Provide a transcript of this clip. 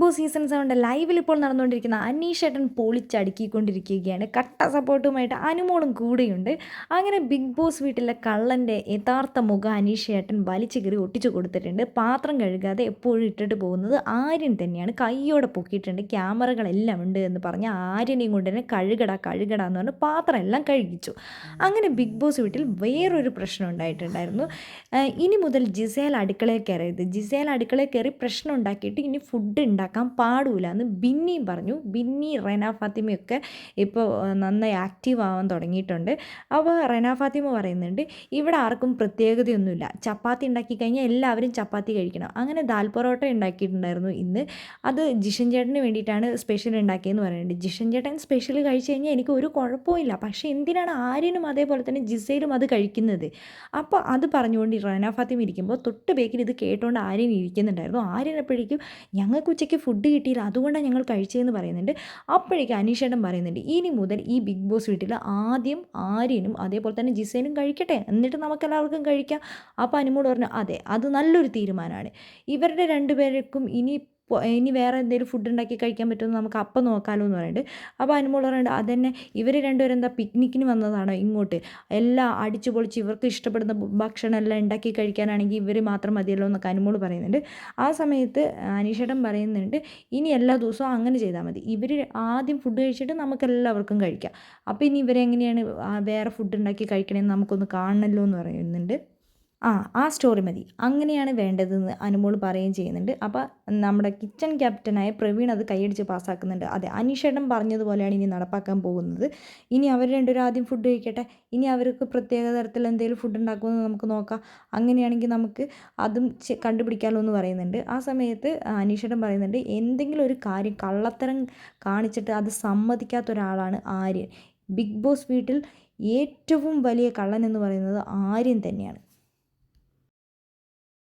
Boss season സെവന്റെ ലൈവിൽ ഇപ്പോൾ നടന്നുകൊണ്ടിരിക്കുന്ന അനീഷ് ഏട്ടൻ പൊളിച്ചടുക്കിക്കൊണ്ടിരിക്കുകയാണ്. കട്ട സപ്പോർട്ടുമായിട്ട് അനുമോളും കൂടെയുണ്ട്. അങ്ങനെ ബിഗ് ബോസ് വീട്ടിലെ കള്ളന്റെ യഥാർത്ഥ മുഖം അനീഷ് ഏട്ടൻ വലിച്ചു കയറി ഒട്ടിച്ചു കൊടുത്തിട്ടുണ്ട്. പാത്രം കഴുകാതെ എപ്പോഴും ഇട്ടിട്ട് പോകുന്നത് ആര്യൻ തന്നെയാണ്. കൈയോടെ പൊക്കിയിട്ടുണ്ട്. ക്യാമറകളെല്ലാം ഉണ്ട് എന്ന് പറഞ്ഞ് ആര്യനെയും കൊണ്ട് തന്നെ കഴുകടാ കഴുകട എന്ന് പറഞ്ഞ് പാത്രം എല്ലാം കഴുകിച്ചു. അങ്ങനെ ബിഗ് ബോസ് വീട്ടിൽ വേറൊരു പ്രശ്നം ഉണ്ടായിട്ടുണ്ടായിരുന്നു. ഇനി മുതൽ ജിസേൽ അടുക്കളയിൽ കയറരുത്. ജിസേൽ അടുക്കളയിൽ കയറി പ്രശ്നം ഉണ്ടാക്കിയിട്ട് ഇനി ഫുഡ് ഉണ്ടാക്കാൻ പാടില്ല എന്ന് ബിന്നിയും പറഞ്ഞു. ബിന്നി റെന ഫാത്തിമയൊക്കെ ഇപ്പോൾ നന്നായി ആക്റ്റീവ് ആവാൻ തുടങ്ങിയിട്ടുണ്ട്. അപ്പോൾ റെന ഫാത്തിമ പറയുന്നുണ്ട് ഇവിടെ ആർക്കും പ്രത്യേകതയൊന്നുമില്ല. ചപ്പാത്തി ഉണ്ടാക്കി കഴിഞ്ഞാൽ എല്ലാവരും ചപ്പാത്തി കഴിക്കണം. അങ്ങനെ ദാൽ പൊറോട്ട ഉണ്ടാക്കിയിട്ടുണ്ടായിരുന്നു ഇന്ന്. അത് ജിഷൻ ചേട്ടന് വേണ്ടിയിട്ടാണ് സ്പെഷ്യൽ ഉണ്ടാക്കിയെന്ന് പറയുന്നുണ്ട്. ജിഷൻ ചേട്ടൻ സ്പെഷ്യൽ കഴിച്ചു കഴിഞ്ഞാൽ എനിക്ക് ഒരു കുഴപ്പമില്ല പക്ഷേ എന്തിനാണ് ആര്യനും അതേപോലെ തന്നെ ജിസയിലും അത് കഴിക്കുന്നത്? അപ്പോൾ അത് പറഞ്ഞുകൊണ്ട് റന ഫാത്തിമ ഇരിക്കുമ്പോൾ തൊട്ട് ബേക്കിൽ ഇത് കേട്ടുകൊണ്ട് ആര്യൻ ഇരിക്കുന്നുണ്ടായിരുന്നു. ആര്യൻ ഞങ്ങൾക്ക് ഉച്ചയ്ക്ക് ഫുഡ് കിട്ടിയില്ല അതുകൊണ്ടാണ് ഞങ്ങൾ കഴിച്ചതെന്ന് പറയുന്നുണ്ട്. അപ്പോഴേക്കും അനീഷേട്ടൻ പറയുന്നുണ്ട് ഇനി മുതൽ ഈ ബിഗ് ബോസ് വീട്ടിൽ ആദ്യം ആര്യനും അതേപോലെ തന്നെ ജിസേനും കഴിക്കട്ടെ എന്നിട്ട് നമുക്ക് എല്ലാവർക്കും കഴിക്കാം. അപ്പോൾ അനുമോട് പറഞ്ഞു അതെ അത് നല്ലൊരു തീരുമാനമാണ്. ഇവരുടെ രണ്ടുപേർക്കും ഇനി ഇനി വേറെ എന്തെങ്കിലും ഫുഡ് ഉണ്ടാക്കി കഴിക്കാൻ പറ്റുമെന്ന് നമുക്ക് അപ്പം നോക്കാമല്ലോ എന്ന് പറയുന്നുണ്ട് അപ്പോൾ അനുമോൾ പറയുന്നുണ്ട് അതന്നെ ഇവർ രണ്ടുപേരും എന്താ പിക്നിക്കിന് വന്നതാണോ ഇങ്ങോട്ട്? എല്ലാം അടിച്ചു പൊളിച്ച് ഇവർക്ക് ഇഷ്ടപ്പെടുന്ന ഭക്ഷണമെല്ലാം ഉണ്ടാക്കി കഴിക്കാനാണെങ്കിൽ ഇവർ മാത്രം മതിയല്ലോ എന്നൊക്കെ അനുമോൾ പറയുന്നുണ്ട്. ആ സമയത്ത് അനീഷേട്ടൻ പറയുന്നുണ്ട് ഇനി എല്ലാ ദിവസവും അങ്ങനെ ചെയ്താൽ മതി. ഇവർ ആദ്യം ഫുഡ് കഴിച്ചിട്ട് നമുക്ക് എല്ലാവർക്കും കഴിക്കാം. അപ്പോൾ ഇനി ഇവരെങ്ങനെയാണ് വേറെ ഫുഡ് ഉണ്ടാക്കി കഴിക്കണമെന്ന് നമുക്കൊന്ന് കാണണമല്ലോ എന്ന് പറയുന്നുണ്ട്. ആ ആ സ്റ്റോറി മതി. അങ്ങനെയാണ് വേണ്ടതെന്ന് അനുമോൾ പറയുകയും ചെയ്യുന്നുണ്ട്. അപ്പോൾ നമ്മുടെ കിച്ചൺ ക്യാപ്റ്റനായ പ്രവീൺ അത് കൈയടിച്ച് പാസ്സാക്കുന്നുണ്ട്. അതെ അനീഷേട്ടൻ പറഞ്ഞതുപോലെയാണ് ഇനി നടപ്പാക്കാൻ പോകുന്നത്. ഇനി അവർ രണ്ടുപേരും ആദ്യം ഫുഡ് കഴിക്കട്ടെ. ഇനി അവർക്ക് പ്രത്യേക തരത്തിൽ എന്തെങ്കിലും ഫുഡ് ഉണ്ടാക്കുമെന്ന് നമുക്ക് നോക്കാം. അങ്ങനെയാണെങ്കിൽ നമുക്ക് അതും കണ്ടുപിടിക്കാമല്ലോ എന്ന് പറയുന്നുണ്ട്. ആ സമയത്ത് അനീഷേട്ടൻ പറയുന്നുണ്ട് എന്തെങ്കിലും ഒരു കാര്യം കള്ളത്തരം കാണിച്ചിട്ട് അത് സമ്മതിക്കാത്ത ഒരാളാണ് ആര്യൻ. ബിഗ് ബോസ് വീട്ടിൽ ഏറ്റവും വലിയ കള്ളൻ എന്ന് പറയുന്നത് ആര്യൻ തന്നെയാണ്.